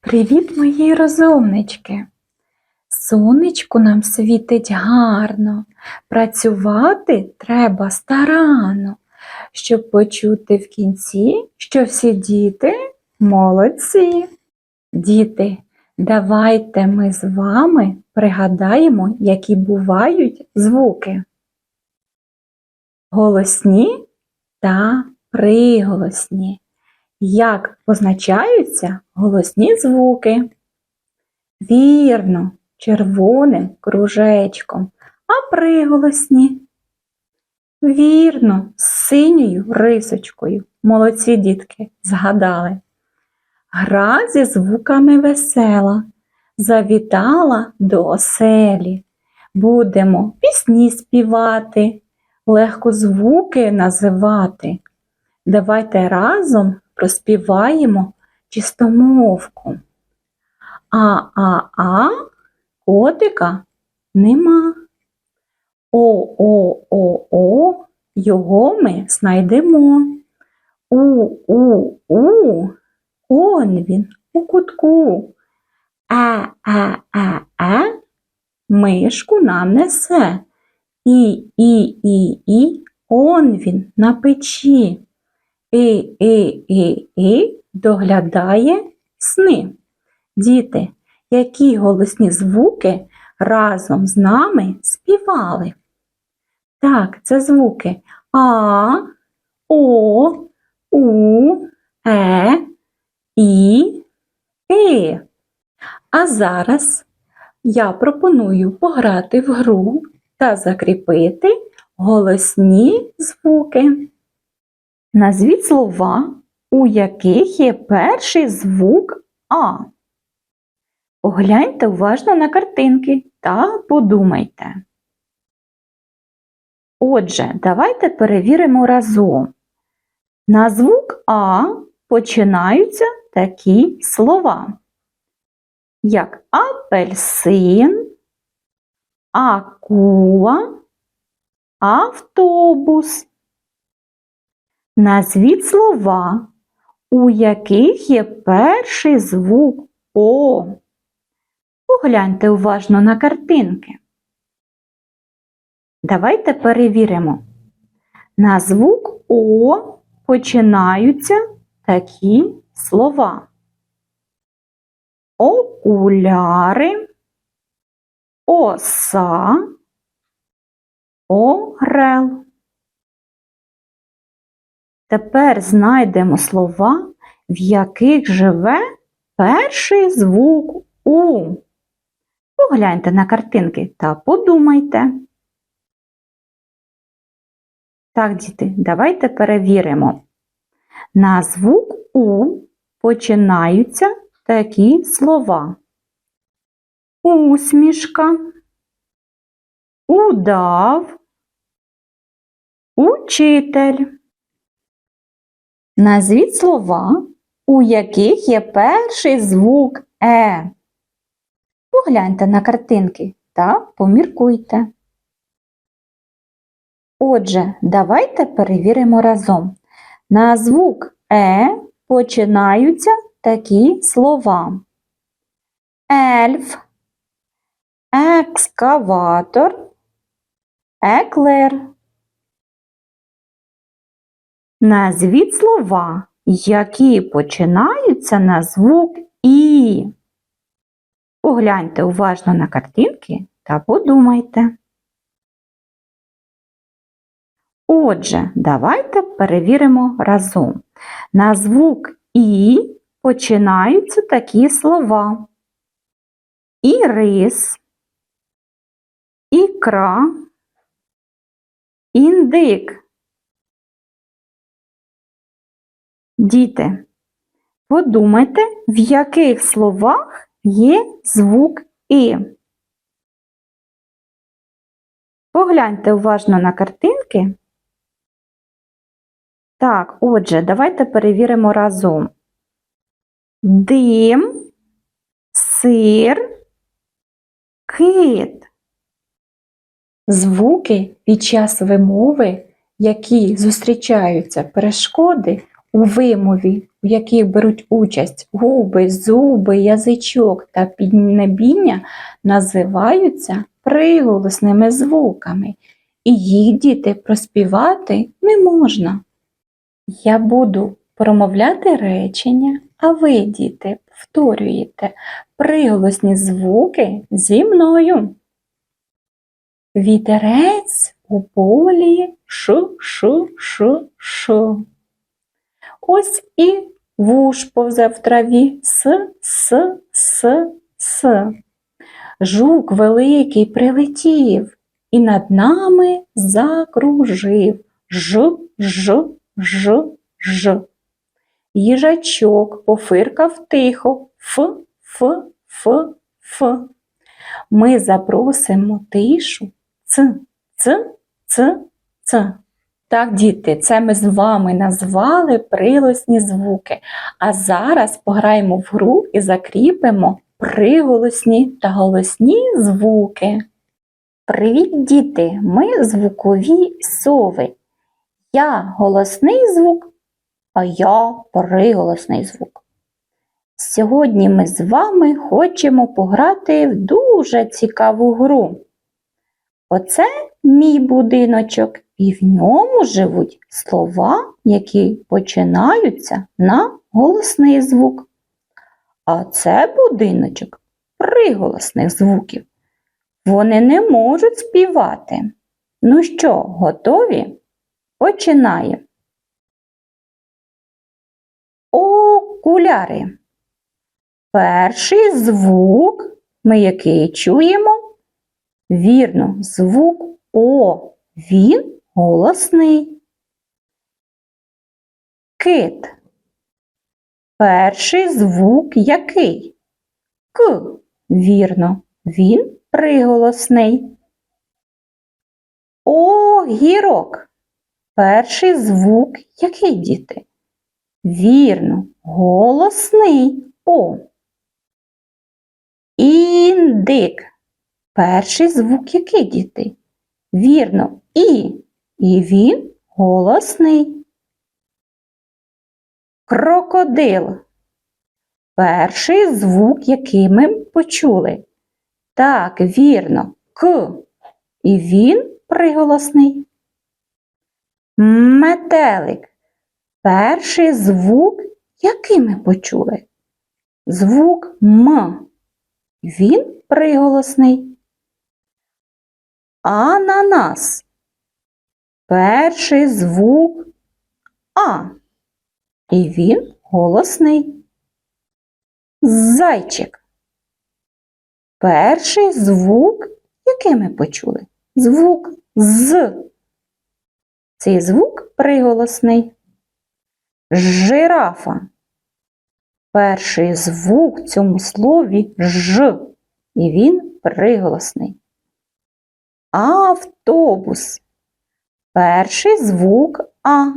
Привіт, мої розумнички! Сонечко нам світить гарно, працювати треба старано, щоб почути в кінці, що всі діти молодці. Діти, давайте ми з вами пригадаємо, які бувають звуки. Голосні та приголосні. Як позначаються голосні звуки? Вірно, червоним кружечком, а приголосні? Вірно, з синьою рисочкою. Молодці дітки, згадали. Гра зі звуками весела, завітала до оселі. Будемо пісні співати, легко звуки називати. Давайте разом проспіваємо чистомовку. А-а-а котика нема. О-о-о-о його ми знайдемо. У-у-у он він у кутку. Е-е-е-е мишку нам несе. І-і-і-і он він на печі. І-і-і-і доглядає сни. Діти, які голосні звуки разом з нами співали? Так, це звуки А, О, У, Е, І, И. А зараз я пропоную пограти в гру та закріпити голосні звуки. Назвіть слова, у яких є перший звук А. Погляньте уважно на картинки та подумайте. Отже, давайте перевіримо разом. На звук А починаються такі слова, як апельсин, акула, автобус. Назвіть слова, у яких є перший звук О. Погляньте уважно на картинки. Давайте перевіримо. На звук О починаються такі слова. Окуляри, оса, орел. Тепер знайдемо слова, в яких живе перший звук У. Погляньте на картинки та подумайте. Так, діти, давайте перевіримо. На звук У починаються такі слова. Усмішка, удав, учитель. Назвіть слова, у яких є перший звук Е. Погляньте на картинки та поміркуйте. Отже, давайте перевіримо разом. На звук Е починаються такі слова. Ельф, екскаватор, еклер. Назвіть слова, які починаються на звук І. Погляньте уважно на картинки та подумайте. Отже, давайте перевіримо разом. На звук І починаються такі слова. Ірис, ікра, індик. Діти, подумайте, в яких словах є звук І. Погляньте уважно на картинки. Так, отже, давайте перевіримо разом. Дим, сир, кит. Звуки під час вимови, які зустрічаються перешкоди у вимові, у яких беруть участь губи, зуби, язичок та піднебіння, називаються приголосними звуками, і їх діти проспівати не можна. Я буду промовляти речення, а ви, діти, повторюєте приголосні звуки зі мною. Вітерець у полі шу шу шу шу. Ось і вуш повзе в траві с с с с. Жук великий прилетів і над нами закружив ж ж ж ж. Їжачок пофиркав тихо ф ф ф ф. Ми запросимо тишу ц ц ц ц. Так, діти, це ми з вами назвали приголосні звуки. А зараз пограємо в гру і закріпимо приголосні та голосні звуки. Привіт, діти! Ми звукові сови. Я голосний звук, а я приголосний звук. Сьогодні ми з вами хочемо пограти в дуже цікаву гру. Оце мій будиночок, і в ньому живуть слова, які починаються на голосний звук. А це будиночок приголосних звуків. Вони не можуть співати. Ну що, готові? Починаємо. Окуляри. Перший звук ми який чуємо? Вірно, звук О. Він голосний. Кит. Перший звук який? К. Вірно, він приголосний. Огірок. Перший звук який діти? Вірно, голосний О. Індик. Перший звук який діти? Вірно, І. І він голосний. Крокодил. Перший звук, який ми почули. Так, вірно, К. І він приголосний. Метелик. Перший звук, який ми почули? Звук М. Він приголосний. Ананас. Перший звук А. І він голосний. Зайчик. Перший звук, який ми почули? Звук з. Цей звук приголосний. Жирафа. Перший звук в цьому слові ж, і він приголосний. Автобус. Перший звук А.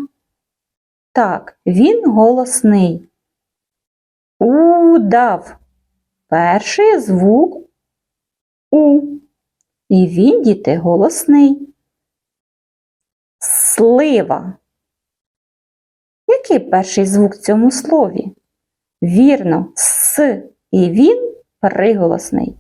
Так, він голосний. Удав. Перший звук У. І він, діти, голосний. Слива. Який перший звук в цьому слові? Вірно, с. І він приголосний.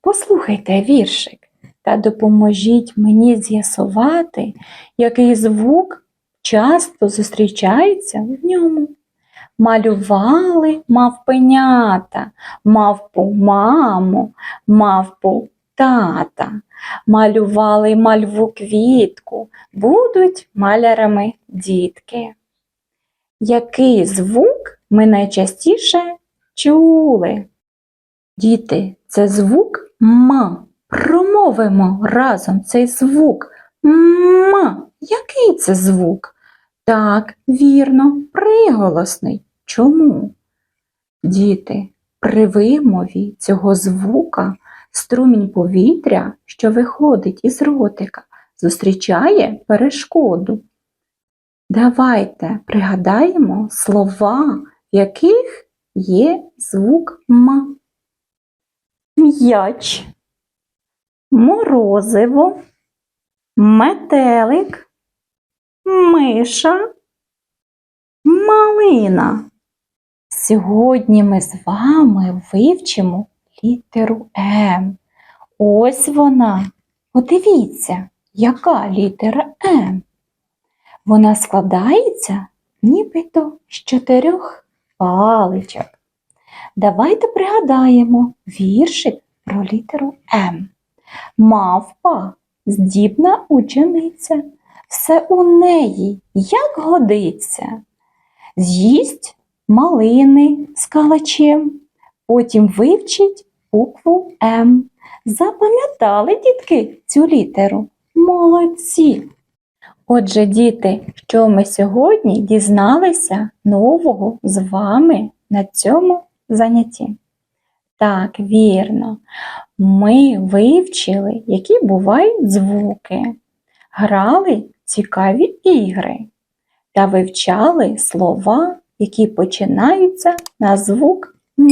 Послухайте віршик та допоможіть мені з'ясувати, який звук часто зустрічається в ньому. Малювали мавпенята, мавпу маму, мавпу тата, малювали мальву квітку, будуть малярами дітки. Який звук ми найчастіше чули? Діти, це звук М. Промовимо разом цей звук М. Який це звук? Так, вірно, приголосний. Чому? Діти, при вимові цього звука струмінь повітря, що виходить із ротика, зустрічає перешкоду. Давайте пригадаємо слова, в яких є звук М. М'яч. Морозиво, метелик, миша, малина. Сьогодні ми з вами вивчимо літеру М. Ось вона. Подивіться, яка літера М. Вона складається нібито з чотирьох паличок. Давайте пригадаємо віршик про літеру М. Мавпа здібна учениця, все у неї як годиться. З'їсть малини з калачем, потім вивчить букву М. Запам'ятали, дітки, цю літеру? Молодці! Отже, діти, що ми сьогодні дізналися нового з вами на цьому занятті? Так, вірно. Ми вивчили, які бувають звуки, грали цікаві ігри та вивчали слова, які починаються на звук М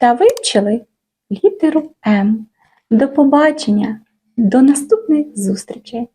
та вивчили літеру М. До побачення, до наступних зустрічей!